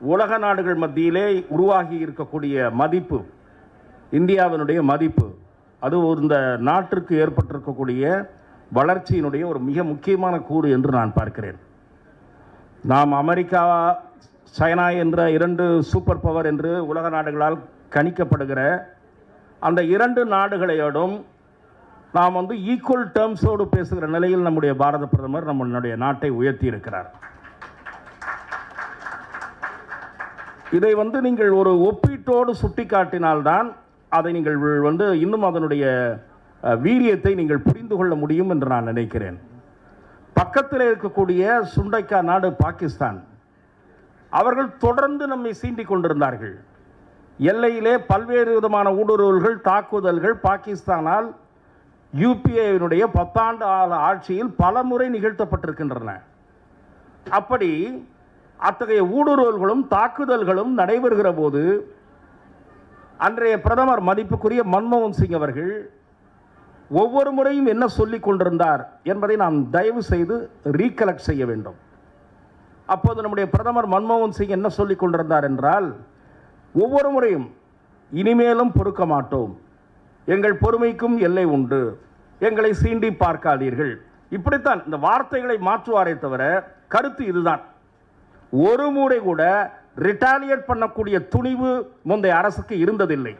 உலக நாடுகள் மத்தியிலே உருவாகி இருக்கக்கூடிய மதிப்பு இந்தியாவினுடைய மதிப்பு அது ஒரு இந்த நாட்டிற்கு ஏற்பட்டிருக்கக்கூடிய வளர்ச்சியினுடைய ஒரு மிக முக்கியமான கூறு என்று நான் பார்க்கிறேன். நாம் அமெரிக்கா சைனா என்ற இரண்டு சூப்பர் பவர் என்று உலக நாடுகளால் கணிக்கப்படுகிற அந்த இரண்டு நாடுகளையோடும் நாம் வந்து ஈக்குவல் டேர்ம்ஸோடு பேசுகிற நிலையில் நம்முடைய பாரத பிரதமர் நம்மளுடைய நாட்டை உயர்த்தி இருக்கிறார். இதை வந்து நீங்கள் ஒரு ஒப்பீட்டோடு சுட்டிக்காட்டினால்தான் அதை நீங்கள் வந்து இன்னும் அதனுடைய வீரியத்தை நீங்கள் புரிந்து கொள்ள முடியும் என்று நான் நினைக்கிறேன். பக்கத்தில் இருக்கக்கூடிய சுண்டைக்கா நாடு பாகிஸ்தான். அவர்கள் தொடர்ந்து நம்மை சீண்டிக் கொண்டிருந்தார்கள். எல்லையிலே பல்வேறு விதமான ஊடுருவல்கள் தாக்குதல்கள் பாகிஸ்தானால் யூபிஏவினுடைய பத்தாண்டு ஆட்சியில் பல முறை நிகழ்த்தப்பட்டிருக்கின்றன. அப்படி அத்தகைய ஊடுருவல்களும் தாக்குதல்களும் நடைபெறுகிற போது அன்றைய பிரதமர் மதிப்புக்குரிய மன்மோகன் சிங் அவர்கள் ஒவ்வொரு முறையும் என்ன சொல்லிக் கொண்டிருந்தார் என்பதை நாம் தயவு செய்து ரீகலெக்ட் செய்ய வேண்டும். அப்போது நம்முடைய பிரதமர் மன்மோகன் சிங் என்ன சொல்லிக் கொண்டிருந்தார் என்றால் ஒவ்வொரு முறையும் இனிமேலும் பொறுக்க மாட்டோம். எங்கள் பொறுமைக்கும் எல்லை உண்டு. எங்களை சீண்டி பார்க்காதீர்கள். இப்படித்தான் இந்த வார்த்தைகளை மாற்றுவாரே தவிர கருத்து இதுதான். ஒரு முறை கூட ரிட்டாலியேட் பண்ணக்கூடிய துணிவு முந்தைய அரசுக்கு இருந்ததில்லை.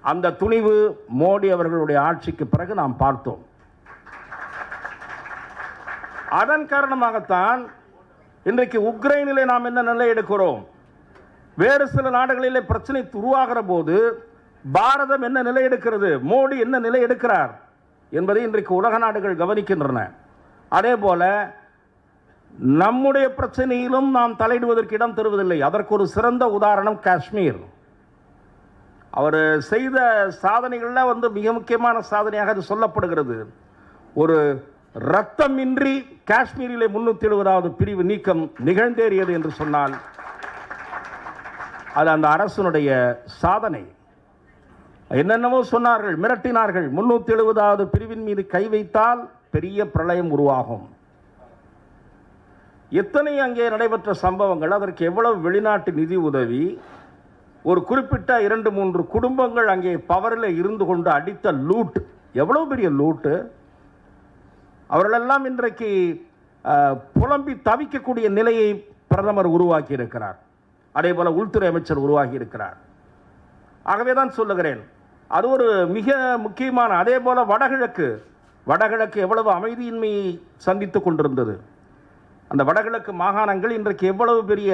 அந்த துணிவு மோடி அவர்களுடைய ஆட்சிக்கு பிறகு நாம் பார்த்தோம். அதன் காரணமாகத்தான் இன்றைக்கு உக்ரைனிலே நாம் என்ன நிலை எடுக்கிறோம்? வேறு சில நாடுகளிலே பிரச்சனை உருவாகிற போது பாரதம் என்ன நிலை எடுக்கிறது? மோடி என்ன நிலை எடுக்கிறார்? என்பதை இன்றைக்கு உலக நாடுகள் கவனிக்கின்றன. அதே போல நம்முடைய பிரச்சனையிலும் நாம் தலையிடுவதற்கு இடம் தருவதில்லை. அதற்கு ஒரு சிறந்த உதாரணம் காஷ்மீர். அவர் செய்த சாதனைகளில் வந்து மிக முக்கியமான சாதனையாக அது சொல்லப்படுகிறது. ஒரு ரத்தமின்றி காஷ்மீரிலே முன்னூத்தி எழுபதாவது பிரிவு நீக்கம் நிகழ்ந்தேறியது என்று சொன்னால் அது அந்த அரசனுடைய சாதனை. என்னென்னவோ சொன்னார்கள் மிரட்டினார்கள். முன்னூத்தி எழுபதாவது பிரிவின் மீது கை வைத்தால் பெரிய பிரளயம் உருவாகும். எத்தனை அங்கே நடைபெற்ற சம்பவங்கள் அதற்கு எவ்வளவு வெளிநாட்டு நிதி உதவி ஒரு குறிப்பிட்ட இரண்டு மூன்று குடும்பங்கள் அங்கே பவரில் இருந்து கொண்டு அடித்த லூட் எவ்வளோ பெரிய லூட்டு? அவர்களெல்லாம் இன்றைக்கு புலம்பி தவிக்கக்கூடிய நிலையை பிரதமர் உருவாக்கி இருக்கிறார் அதே போல உள்துறை அமைச்சர் உருவாகி இருக்கிறார் ஆகவே தான் சொல்லுகிறேன் அது ஒரு மிக முக்கியமான அதே போல் வடகிழக்கு வடகிழக்கு எவ்வளவு அமைதியின்மையை சந்தித்து கொண்டிருந்தது. அந்த வடகிழக்கு மாகாணங்கள் இன்றைக்கு எவ்வளவு பெரிய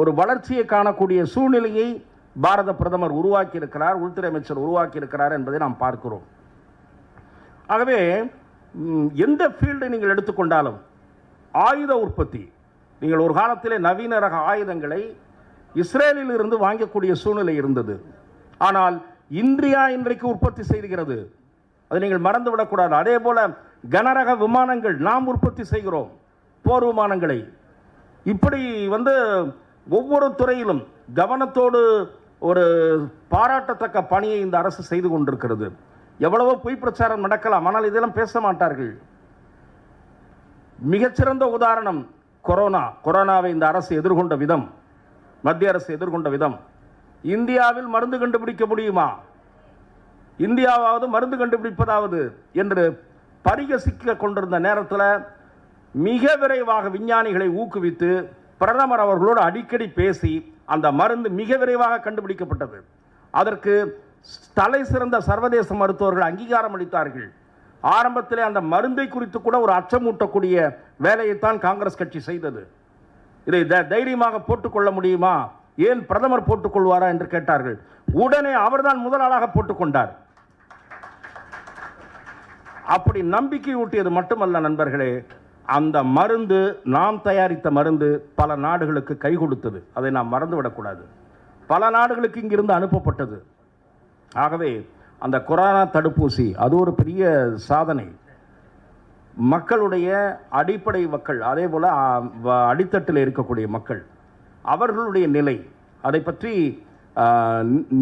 ஒரு வளர்ச்சியை காணக்கூடிய சூழ்நிலையை பாரத பிரதமர் உருவாக்கி இருக்கிறார் உள்துறை அமைச்சர் உருவாக்கியிருக்கிறார் என்பதை நாம் பார்க்கிறோம். ஆகவே எந்த ஃபீல்டை நீங்கள் எடுத்துக்கொண்டாலும் ஆயுத உற்பத்தி நீங்கள் ஒரு காலத்திலே நவீன ரக ஆயுதங்களை இஸ்ரேலில் இருந்து வாங்கக்கூடிய சூழ்நிலை இருந்தது. ஆனால் இந்தியா இன்றைக்கு உற்பத்தி செய்கிறது. அதை நீங்கள் மறந்து விடக்கூடாது அதே போல கனரக விமானங்கள் நாம் உற்பத்தி செய்கிறோம். போர் விமானங்களை. இப்படி வந்து ஒவ்வொரு துறையிலும் கவனத்தோடு ஒரு பாராட்டத்தக்க பணியை இந்த அரசு செய்து கொண்டிருக்கிறது. எவ்வளவோ பொய் பிரச்சாரம் நடக்கலாம் ஆனால் இதெல்லாம் பேச மாட்டார்கள். மிகச்சிறந்த உதாரணம் கொரோனா. கொரோனாவை இந்த அரசு எதிர்கொண்ட விதம். மத்திய அரசு எதிர்கொண்ட விதம். இந்தியாவில் மருந்து கண்டுபிடிக்க முடியுமா? இந்தியாவாவது மருந்து கண்டுபிடிப்பதாவது என்று பரிகசிக்க கொண்டிருந்த நேரத்தில் மிக விரைவாக விஞ்ஞானிகளை ஊக்குவித்து பிரதமர் அவர்களோடு அடிக்கடி பேசி அந்த மருந்து மிக விரைவாக கண்டுபிடிக்கப்பட்டது. அதற்கு தலை சிறந்த சர்வதேச மருத்துவர்கள் அங்கீகாரம் அளித்தார்கள். ஆரம்பத்திலே அந்த மருந்தை குறித்து கூட ஒரு அச்சமூட்டக்கூடிய வேலையைத்தான் காங்கிரஸ் கட்சி செய்தது. இதை த- தைரியமாக போட்டுக்கொள்ள முடியுமா? ஏன் பிரதமர் போட்டுக்கொள்வாரா என்று கேட்டார்கள். உடனே அவர்தான் முதல் ஆளாக போட்டுக்கொண்டார். அப்படி நம்பிக்கை ஊட்டியது மட்டுமல்ல நண்பர்களே அந்த மருந்து நாம் தயாரித்த மருந்து பல நாடுகளுக்கு கை கொடுத்தது. அதை நாம் மறந்துவிடக்கூடாது. பல நாடுகளுக்கு இங்கிருந்து அனுப்பப்பட்டது. ஆகவே அந்த கொரோனா தடுப்பூசி அது ஒரு பெரிய சாதனை. மக்களுடைய அடிப்படை மக்கள் அதே போல் அடித்தட்டில் இருக்கக்கூடிய மக்கள் அவர்களுடைய நிலை அதை பற்றி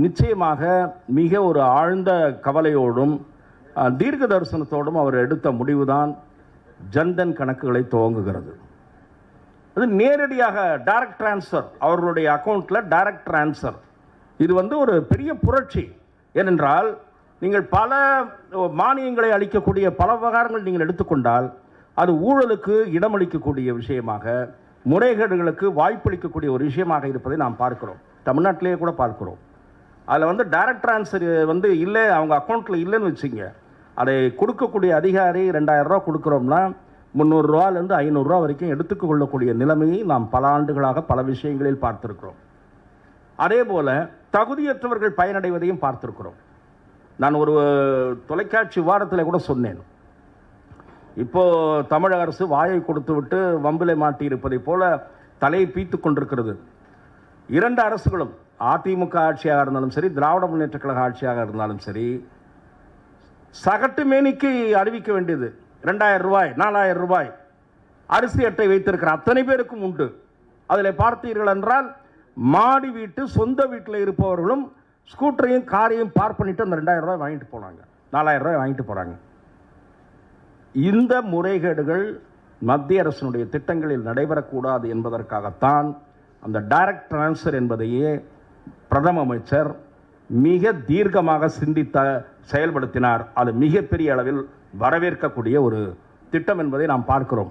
நிச்சயமாக மிக ஒரு ஆழ்ந்த கவலையோடும் தீர்க்க தரிசனத்தோடும் அவர் எடுத்த முடிவுதான். ஜன்தன் கணக்குகளை துவங்குகிறது. அது நேரடியாக டைரக்ட் ட்ரான்ஸ்ஃபர் அவர்களுடைய அக்கௌண்ட்டில் டைரக்ட் ட்ரான்ஸ்ஃபர் இது வந்து ஒரு பெரிய புரட்சி. ஏனென்றால் நீங்கள் பல மானியங்களை அளிக்கக்கூடிய பல விவகாரங்கள் நீங்கள் எடுத்துக்கொண்டால் அது ஊழலுக்கு இடமளிக்கக்கூடிய விஷயமாக முறைகேடுகளுக்கு வாய்ப்பளிக்கக்கூடிய ஒரு விஷயமாக இருப்பதை நாம் பார்க்கிறோம். தமிழ்நாட்டிலேயே கூட பார்க்கிறோம். அதில் வந்து டைரக்ட் டிரான்ஸ்ஃபர் வந்து இல்லை அவங்க அக்கௌண்ட்டில் இல்லைன்னு வச்சுங்க அதை கொடுக்கக்கூடிய அதிகாரி ரெண்டாயிரரூவா கொடுக்குறோம்னா முந்நூறுரூவாலேருந்து ஐநூறுரூவா வரைக்கும் எடுத்துக்கொள்ளக்கூடிய நிலைமையை நாம் பல ஆண்டுகளாக பல விஷயங்களில் பார்த்துருக்கிறோம். அதே போல் தகுதியற்றவர்கள் பயனடைவதையும் பார்த்துருக்கிறோம். நான் ஒரு தொலைக்காட்சி வாரத்தில் கூட சொன்னேன். இப்போ தமிழக அரசு வாயை கொடுத்து விட்டு வம்பிலை மாட்டி இருப்பதைப் போல தலையை பீத்து கொண்டிருக்கிறது. இரண்டு அரசுகளும் அதிமுக ஆட்சியாக இருந்தாலும் சரி திராவிட முன்னேற்ற கழக ஆட்சியாக இருந்தாலும் சரி சகட்டு மேனிக்கு அறிவிக்க வேண்டியது. ரெண்டாயிரம் ரூபாய் நாலாயிரம் ரூபாய். அரிசி அட்டை வைத்திருக்கிற அத்தனை பேருக்கும் உண்டு. அதில் பார்த்தீர்கள் என்றால் மாடி வீட்டு சொந்த வீட்டில் இருப்பவர்களும் ஸ்கூட்டரையும் காரையும் பார்க் பண்ணிவிட்டு அந்த ரெண்டாயிரம் ரூபாய் வாங்கிட்டு போனாங்க. நாலாயிரம் ரூபாய் வாங்கிட்டு போகிறாங்க இந்த முறைகேடுகள் மத்திய அரசினுடைய திட்டங்களில் நடைபெறக்கூடாது என்பதற்காகத்தான் அந்த டைரக்ட் ட்ரான்ஸ்ஃபர் என்பதையே பிரதம அமைச்சர் மிக தீர்க்கமாக சிந்தித்த செயல்படுத்தினார். அது மிகப்பெரிய அளவில் வரவேற்கக்கூடிய ஒரு திட்டம் என்பதை நாம் பார்க்கிறோம்.